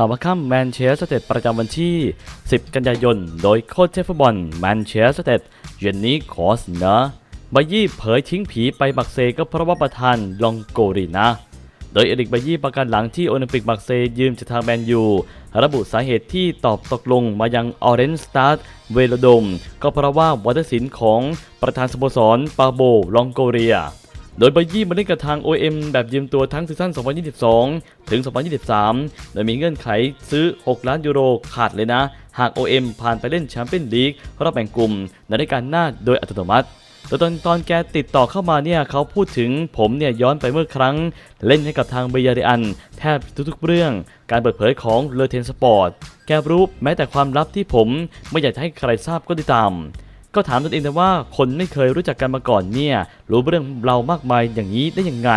ข่าวมาค่ำแมนเชสเตอร์ประจำวันที่ 10 กันยายน โดยโค้ชเทฟฟุตบอลแมนเชสเตอร์เย็นนี้ขอเสนอบายี่เผยทิ้งผีไปบักเซก็เพราะว่าประธานลองโกรีนะ โดยเอริกบายี่ประกันหลังที่โอลิมปิกบักเซยืมจากทางแมนยู ระบุสาเหตุที่ตอบตกลงมายังออเรนสตาร์เวโลดม ก็เพราะว่าวัฒนศิลป์ของประธานสโมสรปาโบลองโกเรีย โดยบายี่มาเล่นกับทาง OM แบบยืมตัวทั้งซีซั่น 2022 ถึง 2023 โดยมีเงื่อนไขซื้อ 6 ล้านยูโรขาดเลยนะ หาก OM ผ่านไปเล่นแชมเปี้ยนลีกรอบแบ่งกลุ่มในรายการหน้าโดยอัตโนมัติโดยตอนตอนแกติดต่อเข้ามาเนี่ยเขาพูดถึงผมเนี่ยย้อนไปเมื่อครั้ง เล่นให้กับทางเบยาริอัน แทบทุกๆเรื่อง การเปิดเผยของเลเทนสปอร์ตแกรู้แม้แต่ความลับที่ผมไม่อยากจะให้ใครทราบก็ติดตาม ก็ถามตนเองแต่ว่าคนไม่เคยรู้จักกันมาก่อนเนี่ย รู้เรื่องเรามากมายอย่างนี้ได้ยังไง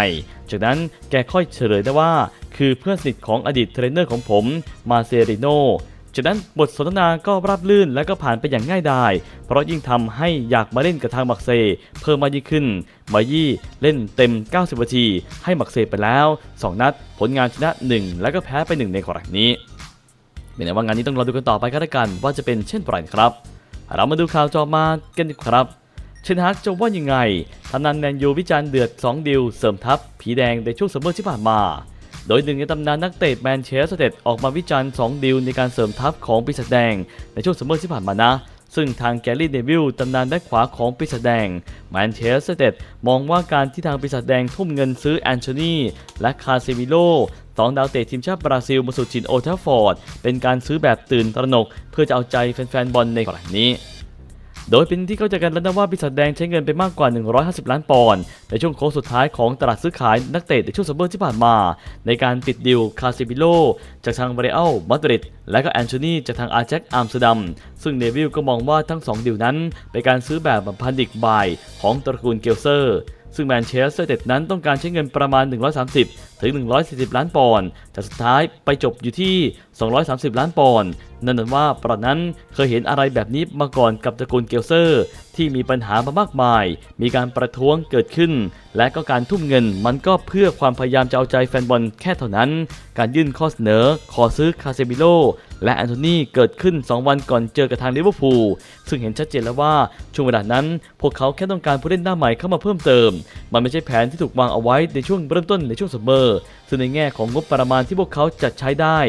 จากนั้นแกค่อยเฉลยได้ว่า คือเพื่อนสนิทของอดีตเทรนเนอร์ของผมมาเซริโนจากนั้นบทสนทนาก็ราบลื่นและก็ผ่านไปอย่างง่ายดาย เพราะยิ่งทำให้อยากมาเล่นกับทางมักเซ เพิ่มมากยิ่งขึ้น มายี่เล่นเต็ม 90 นาที ให้มักเซไปแล้ว 2 นัด ผลงานชนะ 1 และก็แพ้ไป 1 ในครั้งนี้ เป็นไงว่างานนี้ต้องรอดูกันต่อไปก็แล้วกันว่าจะเป็นเช่นไรครับ เรามาดูข่าวจอมากันครับเชนฮักจะว่ายังไงทำนานแมนยูวิจารณ์เดือด 2 ดิวเสริมทัพ ผีแดงในช่วงซัมเมอร์ที่ผ่านมา โดยหนึ่งในตำนานนักเตะแมนเชสเตอร์ออกมาวิจารณ์ 2 ดิวในการเสริมทัพของปีศาจแดงในช่วงซัมเมอร์ที่ผ่านมานะซึ่งทางแกลลี่เดวิลตำนานด้านขวาของปีศาจแดงแมนเชสเตอร์มองว่าการที่ทางปีศาจแดงทุ่มเงินซื้อแอนโทนีและคาเซมิโล สองดาวเตะทีมชาติบราซิลมาสู่จินโอทัฟอร์ด เป็นการซื้อแบบตื่นตระหนก เพื่อจะเอาใจแฟนๆบอลในครั้งนี้โดยเป็นที่เข้าใจกันแล้วนะว่าปีศาจแดงใช้เงินไปมากกว่า 150 ล้านปอนด์ในช่วงโค้งสุดท้ายของตลาดซื้อขายนักเตะในช่วงซัมเมอร์ที่ผ่านมา ในการปิดดิวคาซิบิโล จากทางเบรอัลมาดริดและก็แอนโทนีจากทางอาร์แจ็คอัมสเตอร์ดัม ซึ่งเนวิลก็มองว่าทั้ง 2 ดิวนั้น เป็นการซื้อแบบพันดิกบายของตระกูลเกลเซอร์ ซึ่งแมนเชสเตอร์เด็ดนั้นต้องการใช้เงินประมาณ 130 ถึง 140 ล้านปอนด์แต่สุดท้ายไปจบอยู่ที่ 230 ล้านปอนด์ นั่นนั่นว่าประนั้นเคยเห็นอะไรแบบนี้มาก่อนกับตระกูลเกลเซอร์ ที่มีปัญหามามากมาย มีการประท้วงเกิดขึ้น และก็การทุ่มเงิน มันก็เพื่อความพยายามจะเอาใจแฟนบอลแค่เท่านั้น การยื่นข้อเสนอ ขอซื้อคาเซมิโลและแอนโทนีเกิดขึ้น 2 วันก่อนเจอกับทางลิเวอร์พูลซึ่งเห็นชัดเจนแล้วว่าช่วงเวลานั้น พวกเขาแค่ต้องการผู้เล่นหน้าใหม่เข้ามาเพิ่มเติม มันไม่ใช่แผนที่ถูกวางเอาไว้ในช่วงเริ่มต้นในช่วงซัมเมอร์ซึ่งในแง่ของงบประมาณที่พวกเขาจัดใช้ได้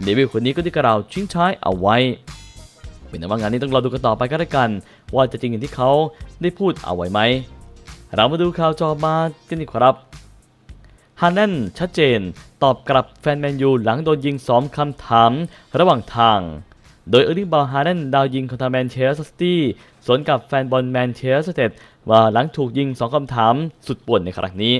เดวิลคนนี้ก็ได้กล่าวชิงช้ายเอาไว้เป็นแต่ว่างานนี้ต้องรอดูกันต่อไปก็แล้วกัน ว่าจะจริงอย่างที่เขาได้พูดเอาไว้ไหม เรามาดูข่าวจอมากันดีครับฮานแนนชัดเจน ตอบกลับแฟนแมนยูหลังโดนยิงซ้อมคำถาม ระหว่างทาง โดยเออร์ลิงบอลฮาร์แนนดาวยิงของทาแมนเชสเตอร์ซิตี้สวนกับแฟนบอลแมนเชสเตอร์ว่าหลังถูกยิง2คำถามสุดป่วนในครั้งนี้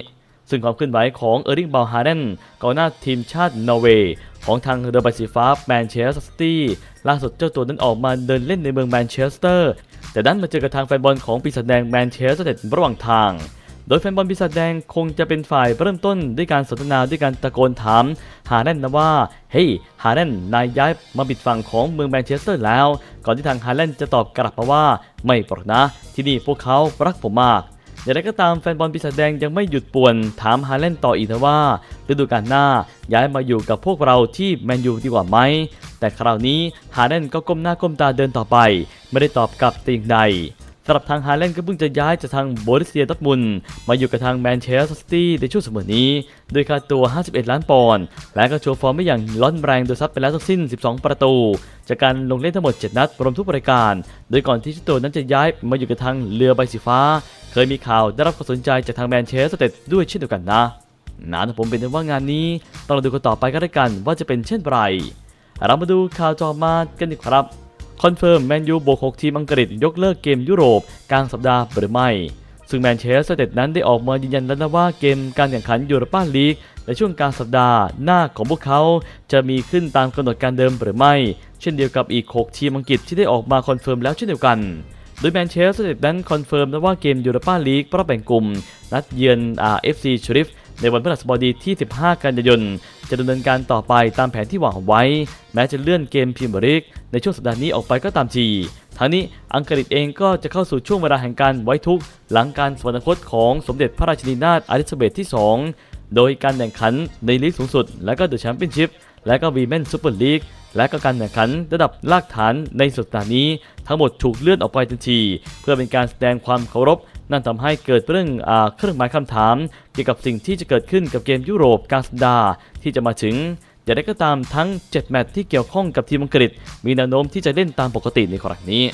ซึ่งความเคลื่อนไหวของเออร์ลิงบอลฮาร์แนนกองหน้าทีมชาตินอร์เวย์ของทางเรือใบสีฟ้าแมนเชสเตอร์ซิตี้ล่าสุดเจ้าตัวนั้นออกมาเดินเล่นในเมืองแมนเชสเตอร์ แต่ดันมาเจอกับทางแฟนบอลของปีศาจแดงแมนเชสเตอร์ระหว่างทาง โดยแฟนบอลปีศาจแดงคงจะเป็นฝ่ายเริ่มต้นด้วยการสนทนาด้วยการตะโกนถามฮาร์แลนด์นะว่า เฮ้ย ฮาร์แลนด์นายย้ายมาบิดฝั่งของเมืองแมนเชสเตอร์แล้ว ก่อนที่ทางฮาร์แลนด์จะตอบกลับมาว่า ไม่ปรอกนะ ที่นี่พวกเขารักผมมาก อย่างไรก็ตามแฟนบอลปีศาจแดงยังไม่หยุดป่วน ถามฮาเลนต่ออีกนะว่าฤดูกาลหน้าย้ายมาอยู่กับพวกเราที่แมนยูดีกว่าไหม แต่คราวนี้ฮาเลนก็ก้มหน้าก้มตาเดินต่อไป ไม่ได้ตอบกลับติ่งใด สำหรับทางฮาแลนด์ก็เพิ่งจะย้ายจากทางโบริเซียดอทมุนมาอยู่กับทางแมนเชสเตอร์ซิตี้ในช่วงเสมอนี้ด้วยค่าตัว 51 ล้านปอนด์และก็โชว์ฟอร์มไม่อย่างร้อนแรงโดยซัดไปแล้วทั้งสิ้น 12 ประตู จากการลงเล่นทั้งหมด 7 นัดรวมทุกรายการ โดยก่อนที่เจ้าตัวนั้นจะย้ายมาอยู่กับทางเรือใบสีฟ้า เคยมีข่าวได้รับความสนใจจากทางแมนเชสเตอร์ด้วยเช่นเดียวกันนะนะแต่ผมเป็นแต่ว่างานนี้ต้องเราดูกันต่อไปก็แล้วกันว่าจะเป็นเช่นไรเรามาดูข่าวจอมากันดีกว่าครับ คอนเฟิร์มแมนยูบวก6ทีมอังกฤษยกเลิกเกมยุโรปกลางสัปดาห์หรือไม่ ซึ่งแมนเชสเตอร์นั้นได้ออกมายืนยันแล้วนะว่าเกมการแข่งขันยูโรปาลีกในช่วงกลางสัปดาห์หน้าของพวกเขาจะมีขึ้นตามกำหนดการเดิมหรือไม่ เช่นเดียวกับอีก 6 ทีมอังกฤษที่ได้ออกมาคอนเฟิร์มแล้วเช่นเดียวกันโดยแมนเชสเตอร์นั้นคอนเฟิร์มนะว่าเกมยูโรปาลีกรอบแบ่งกลุ่ม นัดเยือนอาเอฟซีชริฟในวันพฤหัสบดีที่ 15 กันยายน จะดำเนินการต่อไปตามแผนที่วางไว้ แม้จะเลื่อนเกมพรีเมียร์ลีก ในช่วงสัปดาห์นี้ออกไปก็ตามทีทั้งนี้อังกฤษเองก็จะเข้าสู่ช่วงเวลาแห่งการไว้ทุกข์หลังการสวรรคตของสมเด็จพระราชินีนาถอลิซาเบธที่ 2 โดยการแข่งขันในลีกสูงสุด และก็เดอะแชมเปี้ยนชิพและก็วีแมนซูเปอร์ลีกและก็การแข่งขันระดับลากฐานในสัปดาห์นี้ ทั้งหมดถูกเลื่อนออกไปทันที เพื่อเป็นการแสดงความเคารพ นั่นทำให้เกิดเรื่องอเครื่องหมายคำถาม เกี่ยวกับสิ่งที่จะเกิดขึ้นกับเกมยุโรปกลางสัปดาห์ที่จะมาถึง อย่างไรก็ตามทั้ง 7 แมตช์ที่เกี่ยวข้องกับทีมอังกฤษ มีแนวโน้มที่จะเล่นตามปกติในครั้งนี้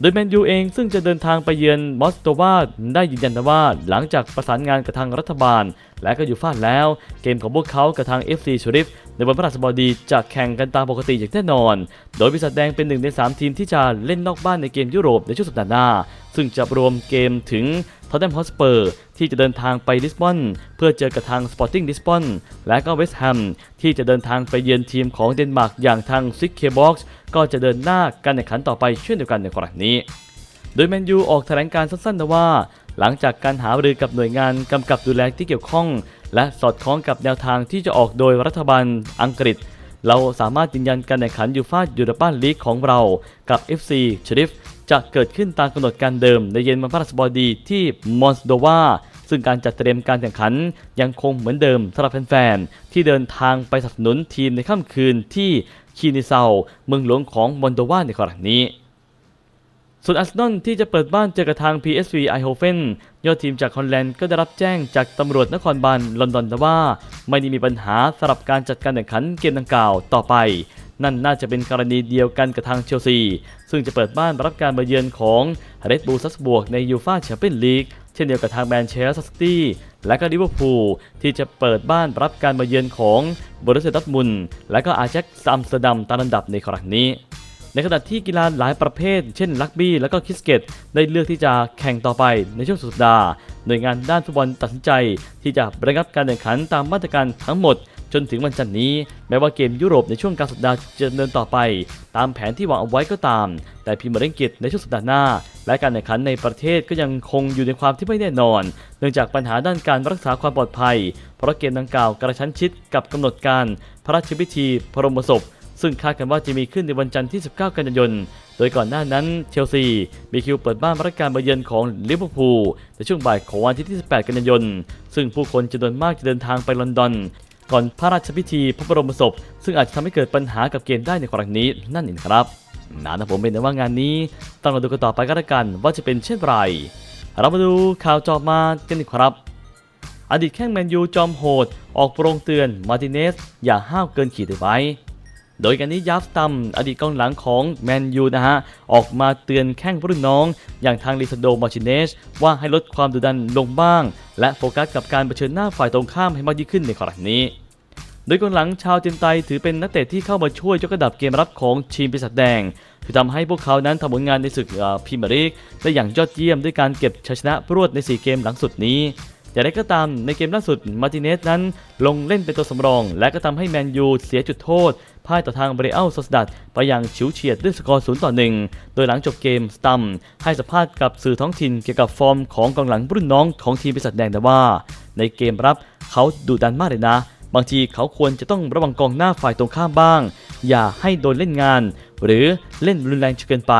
โดยแมนยูเองซึ่งจะเดินทางไปเยือนมอสโตวาได้ยืนยันว่าหลังจากประสานงานกับทางรัฐบาล และก็อยู่ฟาดแล้ว เกมของพวกเขากับทาง FC ชริฟในวันพฤหัสบดีจะแข่งกันตามปกติอย่างแน่นอน โดยบริษัทแดงเป็นหนึ่งใน 3 ทีมที่จะเล่นนอกบ้านในเกมยุโรปในช่วงสัปดาห์หน้า ซึ่งจะรวมเกมถึง ทอตแนมฮอสเปอร์ที่จะเดินทางไปลิสบอน เพื่อเจอกับทางสปอร์ติ้งลิสบอน และก็เวสต์แฮมที่จะเดินทางไปเยือนทีมของเดนมาร์กอย่างทางซิกเคบ็อกซ์ก็จะเดินหน้าการแข่งขันต่อไปเช่นเดียวกันในครั้งนี้ โดยแมนยูออกแถลงการสั้นๆนะว่า หลังจากการหารือกับหน่วยงานกำกับดูแลที่เกี่ยวข้อง และสอดคล้องกับแนวทางที่จะออกโดยรัฐบาลอังกฤษเราสามารถยืนยันการแข่งขันยูฟายูโรปาลีกของเรากับ FC ชริฟ จะเกิดขึ้นตามกำหนดการเดิมในเย็นวันพฤหัสบดีที่มอนสโดวาซึ่งการจัดเตรียมการแข่งขันยังคงเหมือนเดิมสำหรับแฟนๆที่เดินทางไปสนับสนุนทีมในค่ำคืนที่คีนิเซาเมืองหลวงของมอนโดวาในครั้งนี้ส่วนอาร์เซนอลที่จะเปิดบ้านเจอกับทาง PSV Eindhoven ยอดทีมจากฮอลแลนด์ก็ได้รับแจ้งจากตำรวจนครบาลลอนดอนว่า ไม่ได้มีปัญหาสำหรับการจัดการแข่งขันเกมดังกล่าวต่อไป นั่นน่าจะเป็นกรณีเดียวกันกับทางเชลซี ซึ่งจะเปิดบ้านรับการมาเยือนของเรดบูลซัสบวกในยูฟาแชมเปี้ยนลีกเช่นเดียวกับทางแมนเชสเตอร์ซิตี้และก็ลิเวอร์พูลที่จะเปิดบ้านรับการมาเยือนของบรูเซียดอร์ทมุนและก็อาแจ็คซัมสเตอร์ดัมตามลำดับในครั้งนี้ในขณะที่กีฬาหลายประเภท เช่นลักบี้และก็คิสเกตได้เลือกที่จะแข่งต่อไปในช่วงสุดสัปดาห์ หน่วยงานด้านฟุตบอลตัดสินใจ ที่จะระงับการแข่งขันตามมาตรการทั้งหมด จนถึงวันจันทร์นี้ แม้ว่าเกมยุโรปในช่วงกลางสัปดาห์จะดำเนินต่อไป ตามแผนที่วางเอาไว้ก็ตาม แต่พรีเมียร์ลีกในช่วงสัปดาห์หน้า และการแข่งขันในประเทศก็ยังคงอยู่ในความที่ไม่แน่นอน เนื่องจากปัญหาด้านการรักษาความปลอดภัย เพราะเกมดังกล่าวกระชั้นชิดกับกำหนดการพระราชพิธีพรมศพซึ่งคาดกันว่าจะมีขึ้นในวันจันทร์ที่ 19 กันยายน โดยก่อนหน้านั้นเชลซี มีคิวเปิดบ้านรับการมาเยือนของลิเวอร์พูลในช่วงบ่ายของวันที่18กันยายน ซึ่งผู้คนจำนวนมากจะเดินทางไปลอนดอน ก่อนพระราชพิธีพระบรมศพ ซึ่งอาจจะทำให้เกิดปัญหากับเกมได้ในครั้งนี้นั่นเองครับนานะผมเป็นแต่ว่างานนี้ต้องมาดูกันต่อไปก็แล้วกันว่าจะเป็นเช่นไร เรามาดูข่าวจอมากันดีกครับ อดีตแข้งแมนยูจอมโหด ออกโปรงเตือนมาร์ติเนสอย่าห้าวเกินขีดไว้ โดยการนี้ยับตัมอดีตกองหลังของแมนยูนะฮะ ออกมาเตือนแข้งรุ่นน้อง อย่างทางลิซาโดมาร์ติเนสว่าให้ลดความดุดันลงบ้าง และโฟกัสกับการเผชิญหน้าฝ่ายตรงข้ามให้มากยิ่งขึ้นในครั้งนี้โดยกองหลังชาวเจนไตถือเป็นนักเตะที่เข้ามาช่วยยกระดับเกมรับของทีมปีศาจแดงคือทำให้พวกเขานั้นทำผลงานในศึกพรีเมียร์ลีกได้อย่างยอดเยี่ยมด้วยการเก็บชัยชนะรวดใน 4 เกมหลังสุดนี้อย่างไรก็ตามในเกมล่าสุดมาร์ติเนสนั้นลงเล่นเป็นตัวสำรอง และก็ทำให้แมนยูเสียจุดโทษ พ่ายต่อทางเบรอัลซอสดัดไปอย่างฉิวเฉียดด้วยสกอร์0ต่อ1โดยหลังจบเกมสตัมให้สัมภาษณ์กับสื่อท้องถิ่นเกี่ยวกับฟอร์มของกองหลังรุ่นน้องของทีมปีศาจแดงแต่ว่า ในเกมรับเขาดุดันมากเลยนะ บางทีเขาควรจะต้องระวังกองหน้าฝ่ายตรงข้ามบ้าง อย่าให้โดนเล่นงาน หรือเล่นรุนแรงจนเกินไป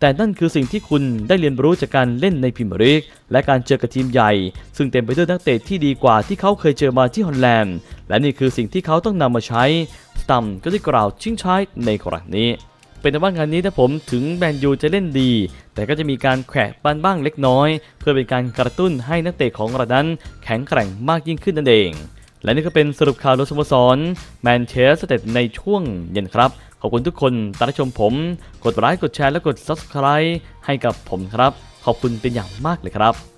แต่นั่นคือสิ่งที่คุณได้เรียนรู้จากการเล่นในพรีเมียร์ลีกและการเจอกับทีมใหญ่ ซึ่งเต็มไปด้วยนักเตะที่ดีกว่าที่เขาเคยเจอมาที่ฮอลแลนด์ และนี่คือสิ่งที่เขาต้องนำมาใช้ตัมก็ได้กล่าวชิงช้ายในครั้งนี้ เป็นแต่ว่างานนี้ถ้าผมถึงแมนยูจะเล่นดี แต่ก็จะมีการแขวะบ้านบ้างเล็กน้อย เพื่อเป็นการกระตุ้นให้นักเตะของเรานั้น แข็งแกร่งมากยิ่งขึ้นนั่นเอง และนี่ก็เป็นสรุปข่าวรถสโมสรแมนเชสเตอร์ในช่วงเย็นครับขอบคุณทุกคนที่รับชมผม กดไลค์กดแชร์และกด Subscribe ให้กับผมครับ ขอบคุณเป็นอย่างมากเลยครับ